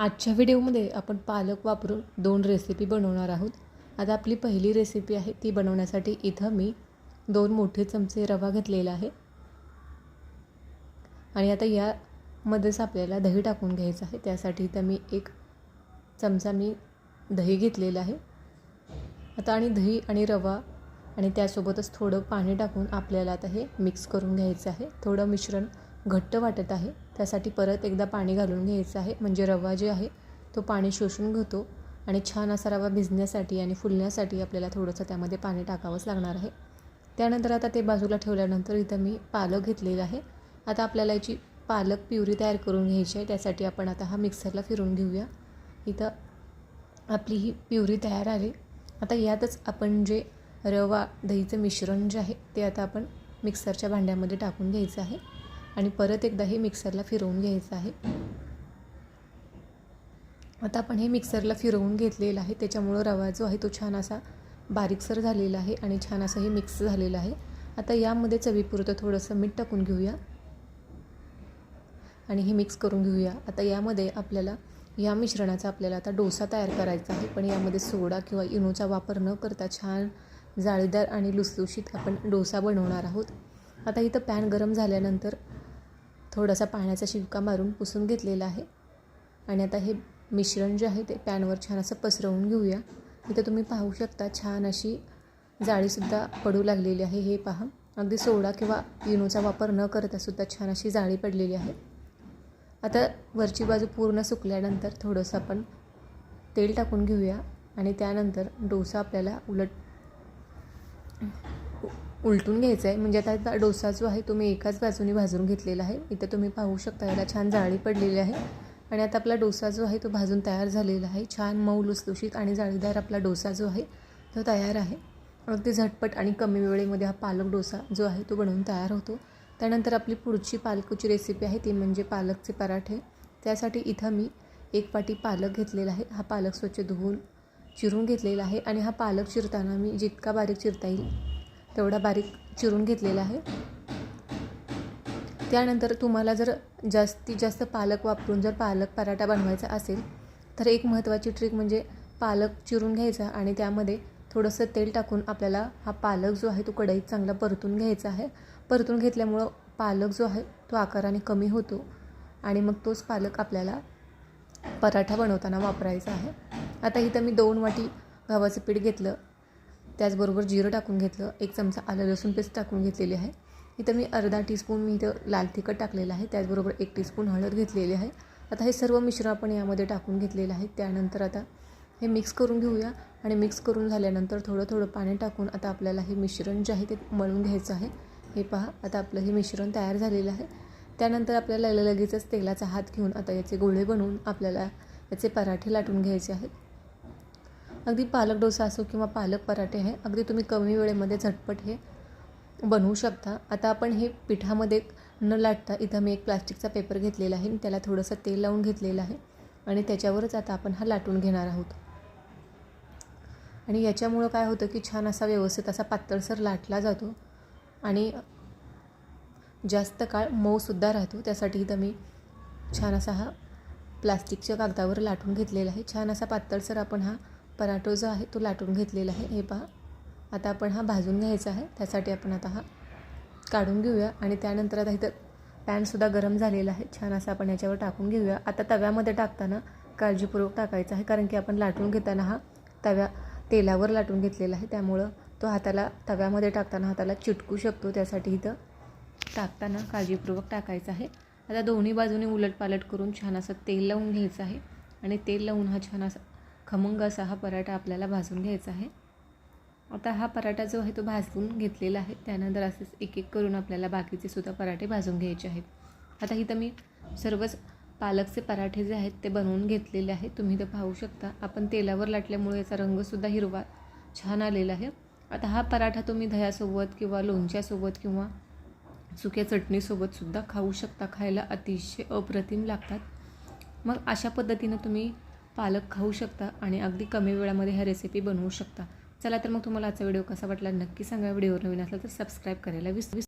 आजच्या व्हिडिओमध्ये आपण पालक वापरून दोन रेसिपी बनवणार आहोत. आता आपली पहिली रेसिपी आहे ती बनवण्यासाठी इथं मी दोन मोठे चमचे रवा घेतलेला आहे. आणि आता यामध्येच आपल्याला दही टाकून घ्यायचं आहे. त्यासाठी इथं मी एक चमचा मी दही घेतलेलं आहे. आता आणि दही आणि रवा आणि त्यासोबतच थोडं पाणी टाकून आपल्याला आता हे मिक्स करून घ्यायचं आहे. थोडं मिश्रण घट्ट वाटत आहे. त्यासाठी परत एकदा पाणी घालून घ्यायचं आहे. म्हणजे रवा जे आहे तो पाणी शोषून घेतो आणि छान असा रवा भिजण्यासाठी आणि फुलण्यासाठी आपल्याला थोडंसं त्यामध्ये पाणी टाकावंच लागणार आहे. त्यानंतर आता ते बाजूला ठेवल्यानंतर इथं मी पालक घेतलेला आहे. आता आपल्याला याची पालक प्युरी तयार करून घ्यायची आहे. त्यासाठी आपण आता हा मिक्सरला फिरून घेऊया. इथं आपली ही प्युरी तयार आली आता यातच आपण जे रवा दहीचं मिश्रण जे आहे ते आता आपण मिक्सरच्या भांड्यामध्ये टाकून घ्यायचं आहे. आणि परत एकदा हे मिक्सरला फिरवून घ्यायचं आहे. आता आपण हे मिक्सरला फिरवून घेतलेलं आहे. त्याच्यामुळं रवा जो आहे तो छान असा बारीकसर झालेला आहे आणि छान असं हे मिक्स झालेलं आहे. आता यामध्ये चवीपुरतं थोडंसं मीठ टाकून घेऊया. आणि हे मिक्स करून घेऊया. आता यामध्ये आपल्याला या मिश्रणाचा आपल्याला आता डोसा तयार करायचा आहे. पण यामध्ये सोडा किंवा इनोचा वापर न करता छान जाळीदार आणि लुसलुशीत आपण डोसा बनवणार आहोत. आता इथं पॅन गरम झाल्यानंतर थोडासा पाण्याचा शिवका मारून पुसून घेतलेला आहे. आणि आता हे मिश्रण जे आहे ते पॅनवर छान असं पसरवून घेऊया. इथं तुम्ही पाहू शकता छान अशी जाळीसुद्धा पडू लागलेली आहे. हे पहा. अगदी सोडा किंवा इनोचा वापर न करतासुद्धा छान अशी जाळी पडलेली आहे. आता वरची बाजू पूर्ण सुकल्यानंतर थोडंसं आपण तेल टाकून घेऊया. आणि त्यानंतर डोसा आपल्याला उलट उलटून घ्यायचं आहे म्हणजे आता डोसा जो आहे तो मी एकाच बाजूने भाजून घेतलेला आहे. इथं तुम्ही पाहू शकता याला छान जाळी पडलेली आहे. आणि आता आपला डोसा जो आहे तो भाजून तयार झालेला आहे. छान मऊ लुसलुशीत आणि जाळीदार आपला डोसा जो आहे तो तयार आहे. अगदी झटपट आणि कमी वेळेमध्ये हा पालक डोसा जो आहे तो बनवून तयार होतो. त्यानंतर आपली पुढची पालकची रेसिपी आहे ती म्हणजे पालकचे पराठे. त्यासाठी इथं मी एक पाटी पालक घेतलेला आहे. हा पालक स्वच्छ धुवून चिरून घेतलेला आहे आणि हा पालक चिरताना मी जितका बारीक चिरता येईल तेवढा बारीक चिरून घेतलेला आहे. त्यानंतर तुम्हाला जर जास्तीत जास्त पालक वापरून जर पालक पराठा बनवायचा असेल तर एक महत्त्वाची ट्रिक म्हणजे पालक चिरून घ्यायचा आणि त्यामध्ये थोडंसं तेल टाकून आपल्याला हा पालक जो आहे तो कढईत चांगला परतून घ्यायचा आहे. परतून घेतल्यामुळं पालक जो आहे तो आकाराने कमी होतो आणि मग तोच पालक आपल्याला पराठा बनवताना वापरायचा आहे. आता इथं मी दोन वाटी गव्हाचं पीठ घेतलं. त्याचबरोबर जिरं टाकून घेतलं. एक चमचा आलं लसूण पेस्ट टाकून घेतलेली आहे. इथं मी अर्धा टीस्पून मी इथं लाल तिखट टाकलेलं आहे. त्याचबरोबर एक टीस्पून हळद घेतलेली आहे. आता हे सर्व मिश्रण आपण यामध्ये टाकून घेतलेलं आहे. त्यानंतर आता हे मिक्स करून घेऊया. आणि मिक्स करून झाल्यानंतर थोडं थोडं पाणी टाकून आता आपल्याला हे मिश्रण जे आहे ते मळून घ्यायचं आहे. हे पहा आता आपलं हे मिश्रण तयार झालेलं आहे. त्यानंतर आपल्याला लगेचच तेलाचा हात घेऊन आता याचे गोळे बनवून आपल्याला याचे पराठे लाटून घ्यायचे आहेत. अगदी पालक डोसा असो किंवा पालक पराठे आहे अगदी तुम्ही कमी वेळेमध्ये झटपट हे बनवू शकता. आता आपण हे पिठामध्ये न लाटता इथं मी एक प्लास्टिकचा पेपर घेतलेला आहे. त्याला थोडंसं तेल लावून घेतलेलं आहे आणि त्याच्यावरच आता आपण हा लाटून घेणार आहोत. आणि याच्यामुळं काय होतं की छान असा व्यवस्थित असा पातळसर लाटला जातो आणि जास्त काळ मऊसुद्धा राहतो. त्यासाठी इथं मी छान असा हा प्लास्टिकच्या कागदावर लाटून घेतलेला आहे. छान असा पातळसर आपण हा पराठो जो आहे तो लाटून घेतलेला आहे. हे पहा. आता आपण हा भाजून घ्यायचा आहे. त्यासाठी आपण आता हा काढून घेऊया आणि त्यानंतर आता इथं पॅनसुद्धा गरम झालेला आहे. छान असं आपण याच्यावर टाकून घेऊया. आता तव्यामध्ये टाकताना काळजीपूर्वक टाकायचं आहे. कारण की आपण लाटून घेताना हा तव्या तेलावर लाटून घेतलेला आहे. त्यामुळं तो हाताला तव्यामध्ये टाकताना हाताला चिटकू शकतो. त्यासाठी इथं टाकताना काळजीपूर्वक टाकायचं आहे. आता दोन्ही बाजूने उलटपालट करून छान असं तेल लावून घ्यायचं आहे. आणि तेल लावून हा छान असा खमंग असा हा पराठा आपल्याला भाजून घ्यायचा आहे. आता हा पराठा जो आहे तो भाजून घेतलेला आहे. त्यानंतर असेच एक एक करून आपल्याला बाकीचे सुद्धा पराठे भाजून घ्यायचे आहेत. आता इथं मी सर्वच पालकचे पराठे जे आहेत ते बनवून घेतलेले आहेत तुम्ही ते पाहू शकता. आपण तेलावर लाटल्यामुळे याचा रंगसुद्धा हिरवा छान आलेला आहे. आता हा पराठा तुम्ही दह्यासोबत किंवा लोणच्यासोबत किंवा सुक्या चटणीसोबतसुद्धा खाऊ शकता. खायला अतिशय अप्रतिम लागतात. मग अशा पद्धतीनं तुम्ही पालक खाऊ शकता आणि अगदी कमी वेळामध्ये ह्या रेसिपी बनवू शकता. चला तर मग तुम्हाला आजचा व्हिडिओ कसा वाटला नक्की सांगा. व्हिडिओ नवीन असला तर सबस्क्राईब करायला विस विस